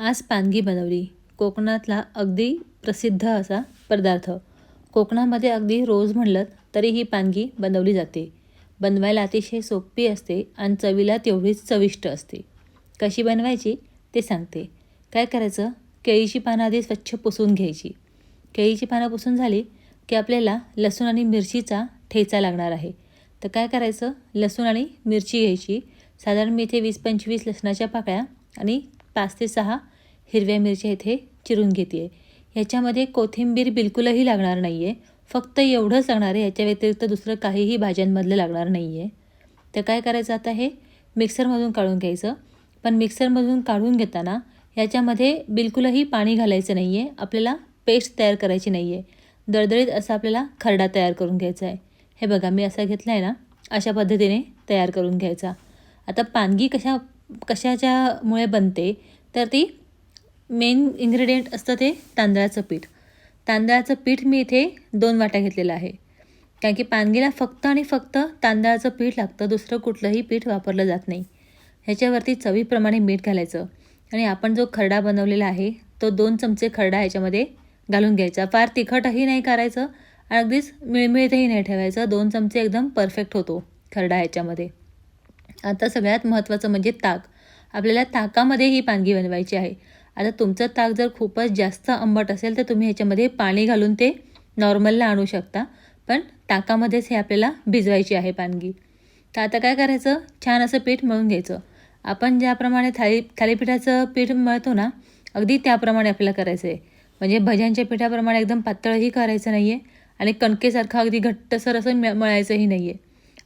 आज पानगी बनवली. कोकणातला अगदी प्रसिद्ध असा पदार्थ. कोकणामध्ये अगदी रोज म्हणलं तरी ही पानगी बनवली जाते. बनवायला अतिशय सोपी असते आणि चवीला तेवढीच चविष्ट असते. कशी बनवायची ते सांगते. काय करायचं? केळीची पानं आधी स्वच्छ पुसून घ्यायची. केळीची पानं पुसून झाली की आपल्याला लसूण आणि मिरचीचा ठेचा लागणार आहे. तर काय करायचं? लसूण आणि मिरची घ्यायची. साधारण मी इथे वीस पंचवीस लसणाच्या पाकळ्या आणि पाच ते सहा हिरव्या मिरच्या इथे चिरून घेते आहे ह्याच्यामध्ये कोथिंबीर बिलकुलही लागणार नाही आहे फक्त एवढंच लागणार आहे. याच्या व्यतिरिक्त दुसरं काहीही भाज्यांमधलं लागणार नाही आहे तर काय करायचं आता हे? मिक्सरमधून काढून घ्यायचं. पण मिक्सरमधून काढून घेताना याच्यामध्ये बिलकुलही पाणी घालायचं नाही आहे आपल्याला पेस्ट तयार करायची नाही आहे दळदळीत असा आपल्याला खरडा तयार करून घ्यायचा आहे. हे बघा मी असा घेतला आहे ना अशा पद्धतीने तयार करून घ्यायचा. आता पानगी कशा कशाच्यामुळे बनते? तर ती मेन इन्ग्रेडियंट असतं ते तांदळाचं पीठ. तांदळाचं पीठ मी इथे दोन वाट्या घेतलेलं आहे. कारण की पानगीला फक्त आणि फक्त तांदळाचं पीठ लागतं दुसरं कुठलंही पीठ वापरलं जात नाही. ह्याच्यावरती चवीप्रमाणे मीठ घालायचं. आणि आपण जो खरडा बनवलेला आहे तो दोन चमचे खरडा ह्याच्यामध्ये घालून घ्यायचा. फार तिखटही नाही करायचं. आणि अगदीच मिळमिळतही नाही ठेवायचं. दोन चमचे एकदम परफेक्ट होतो खरडा ह्याच्यामध्ये. आता सगळ्यात महत्त्वाचं म्हणजे ताक. आपल्याला ताकामध्ये ही पानगी बनवायची आहे. आता तुमचं ताक जर खूपच जास्त आंबट असेल तर तुम्ही ह्याच्यामध्ये पाणी घालून ते नॉर्मलला आणू शकता. पण ताकामध्येच हे आपल्याला भिजवायची आहे पानगी. तर आता काय करायचं? छान असं पीठ मळून घ्यायचं. आपण ज्याप्रमाणे थाली थालीपीठाचं पीठ मळतो ना अगदी त्याप्रमाणे आपल्याला करायचं आहे म्हणजे भज्यांच्या पिठाप्रमाणे एकदम पातळही करायचं नाही आहे आणि कणकेसारखं अगदी घट्टसर असं मळायचंही नाही आहे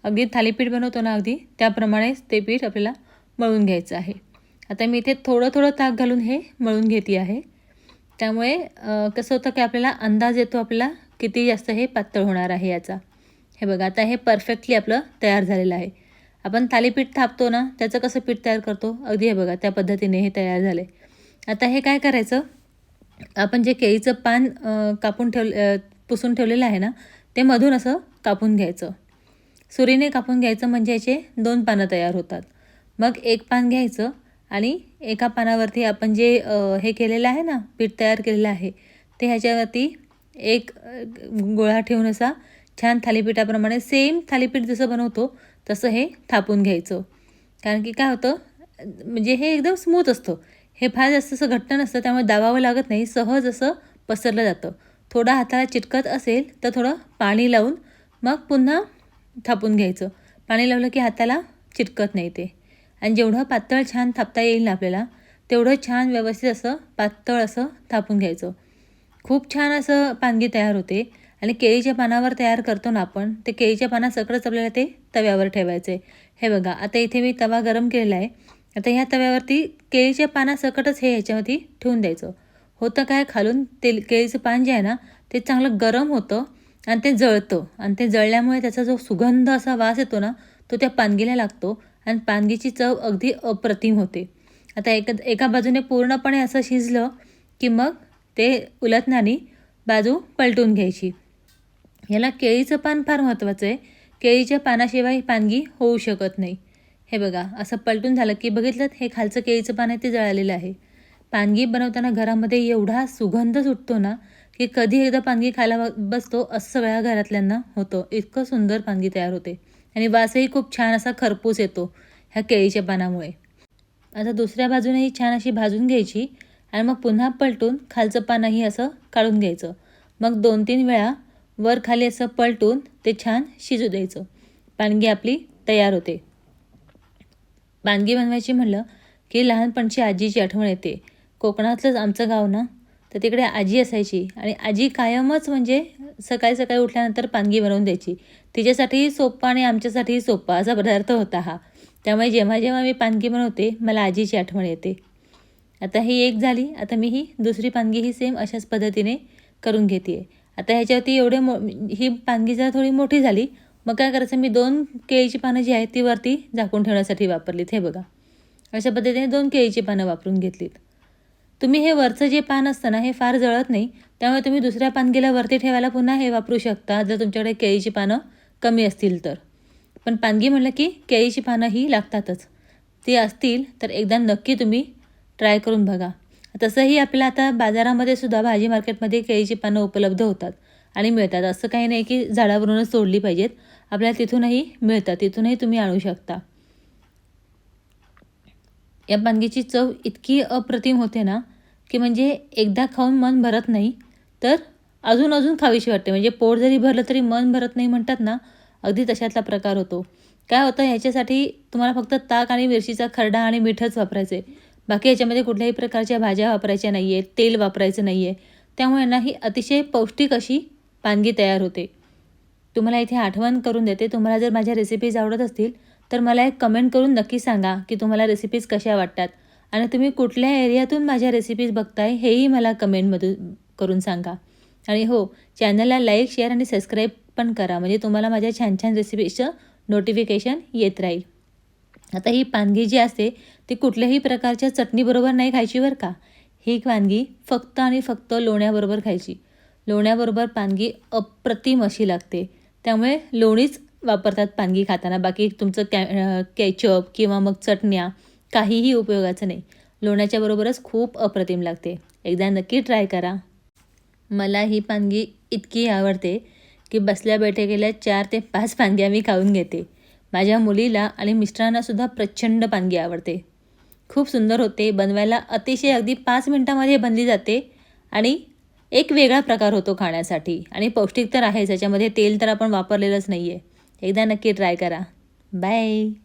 अगदी थालीपीठ बनवतो ना अगदी त्याप्रमाणेच ते पीठ आपल्याला मळून घ्यायचं आहे. आता मी इथे थोडं थोडं ताक घालून हे मळून घेते आहे. त्यामुळे कसं होतं की आपल्याला अंदाज येतो आपल्याला किती जास्त हे पातळ होणार आहे याचा. हे बघा आता हे परफेक्टली आपलं तयार झालेलं आहे. आपण थालीपीठ थापतो ना त्याचं कसं पीठ तयार करतो? अगदी हे बघा त्या पद्धतीने हे तयार झाले. आता हे काय करायचं? आपण जे केळीचं पान कापून ठेव पुसून ठेवलेलं आहे ना ते मधून असं कापून घ्यायचं. सुरीने कापून घ्यायचं म्हणजे याचे दोन पानं तयार होतात. मग एक पान घ्यायचं आणि एका पानावरती आपण जे हे केलेलं आहे ना पीठ तयार केलेलं आहे ते ह्याच्यावरती एक गोळा ठेवून असा छान थालीपीठाप्रमाणे सेम थालीपीठ जसं बनवतो तसं हे थापून घ्यायचं. कारण की काय होतं म्हणजे हे एकदम स्मूथ असतं. हे फार जास्त असं घट्ट नसतं त्यामुळे दाबावं लागत नाही सहज असं पसरलं जातं. थोडं हाताला चिटकत असेल तर थोडं पाणी लावून मग पुन्हा थापून घ्यायचं. पाणी लावलं की हाताला चिटकत नाही ते. आणि जेवढं पातळ छान थापता येईल ना आपल्याला तेवढं छान व्यवस्थित असं पातळ असं थापून घ्यायचं. खूप छान असं पानगी तयार होते. आणि केळीच्या पानावर तयार करतो ना आपण ते केळीच्या पानासकटच आपल्याला ते तव्यावर ठेवायचे. हे बघा आता इथे मी तवा गरम केलेला आहे. आता ह्या तव्यावरती केळीच्या पानासकटच हे ह्याच्यावरती ठेवून द्यायचं. होतं काय खालून ते केळीचं पान जे आहे ना ते चांगलं गरम होतं. आणि ते जळतं. आणि ते जळल्यामुळे त्याचा जो सुगंध असा वास येतो ना तो त्या पानगीला लागतो आणि पानगीची चव अगदी अप्रतिम होते. आता एक एका बाजूने पूर्णपणे असं शिजलं की मग ते उलटणारी बाजू पलटून घ्यायची. याला केळीचं पान फार महत्त्वाचं आहे. केळीच्या पानाशिवाय पानगी होऊ शकत नाही. हे बघा असं पलटून झालं की बघितलं हे खालचं केळीचं पान आहे ते जळालेलं आहे. पानगी बनवताना घरामध्ये एवढा सुगंध सुटतो ना की कधी एकदा पानगी खायला बसतो असं सगळ्या घरातल्यांना होतं. इतकं सुंदर पानगी तयार होते. आणि वासही खूप छान असा खरपूस येतो ह्या केळीच्या पानामुळे. आता दुसऱ्या बाजूनेही छान अशी भाजून घ्यायची आणि मग पुन्हा पलटून खालचं पानही असं काढून घ्यायचं. मग दोन तीन वेळा वर खाली असं पलटून ते छान शिजू द्यायचं. पानगी आपली तयार होते. पानगी बनवायची म्हणलं की लहानपणची आजीची आठवण येते. कोकणातलंच आमचं गाव ना? तर तिकडे आजी असायची. आणि आजी कायमच म्हणजे सकाळी सकाळी उठल्यानंतर पानगी बनवून द्यायची. तिच्यासाठीही सोप्पा आणि आमच्यासाठीही सोप्पा असा पदार्थ होता हा. त्यामुळे जेव्हा जेव्हा मी पानगी बनवते मला आजीची आठवण येते. आता ही एक झाली. आता मी ही दुसरी पानगी ही सेम अशाच पद्धतीने करून घेते आता ह्याच्यावरती एवढे मो ही पानगी जरा थोडी मोठी झाली. मग काय करायचं मी दोन केळीची पानं जी आहेत ती वरती झाकून ठेवण्यासाठी वापरलीत. हे बघा. अशा पद्धतीने दोन केळीची पानं वापरून घेतलीत. तुम्ही हे वरचं जे पान असतं ना हे फार जळत नाही. त्यामुळे तुम्ही दुसऱ्या पानगीला वरती ठेवायला पुन्हा हे वापरू शकता जर तुमच्याकडे केळीची पानं कमी असतील तर. पण पानगी म्हटलं की केळीची पानं ही लागतातच. ती असतील तर एकदा नक्की तुम्ही ट्राय करून बघा. तसंही आपल्याला आता बाजारामध्ये सुद्धा भाजी मार्केटमध्ये केळीची पानं उपलब्ध होतात आणि मिळतात. असं काही नाही की झाडावरूनच तोडली पाहिजेत. आपल्याला तिथूनही मिळतात. तिथूनही तुम्ही आणू शकता. या पानगीची चव इतकी अप्रतिम होते ना की म्हणजे एकदा खाऊन मन भरत नाही तर अजून अजून खावीशी वाटते. म्हणजे पोट जरी भरलं तरी मन भरत नाही म्हणतात ना अगदी तशातला प्रकार होतो. काय होतं ह्याच्यासाठी तुम्हाला फक्त ताक आणि मिरचीचा खरडा आणि मीठच आहे बाकी याच्यामध्ये कुठल्याही प्रकारच्या भाज्या वापरायच्या नाही आहेत तेल वापरायचं नाही आहे त्यामुळे ना ही अतिशय पौष्टिक अशी पानगी तयार होते. तुम्हाला इथे आठवण करून देते. तुम्हाला जर माझ्या रेसिपीज आवडत असतील तर मला एक कमेंट करून नक्की सांगा की तुम्हाला रेसिपीज कशा वाटतात. आणि तुम्ही कुठल्या एरियातून माझ्या रेसिपीज बघताय हेही मला कमेंटमधून करून सांगा. आणि हो चॅनलला लाईक शेअर आणि सबस्क्राईब पण करा. म्हणजे तुम्हाला माझ्या छान छान रेसिपीचं नोटिफिकेशन येत राहील. आता ही पानगी जी असते ती कुठल्याही प्रकारच्या चटणीबरोबर नाही खायची बरं का? ही वानगी फक्त आणि फक्त लोण्याबरोबर खायची. लोण्याबरोबर पानगी अप्रतिम अशी लागते. त्यामुळे लोणीच वापरतात पानगी खाताना. बाकी तुमचं कॅ केचप किंवा मग चटण्या काहीही उपयोगाचं नाही. लोण्याच्या बरोबरच खूप अप्रतिम लागते. एकदा नक्की ट्राय करा. मला ही पानगी इतकी आवडते की बसल्या बैठकीला चार ते पाच पानग्या मी खाऊन घेते. माझ्या मुलीला आणि मिस्टरांनासुद्धा प्रचंड पानगी आवडते. खूप सुंदर होते बनवायला अतिशय अगदी पाच मिनटामध्ये बनली जाते आणि एक वेगळा प्रकार होतो खाण्यासाठी. आणि पौष्टिक तर आहेच याच्यामध्ये तेल तर आपण वापरलेलंच नाही आहे एकदा नक्की ट्राय करा. बाय!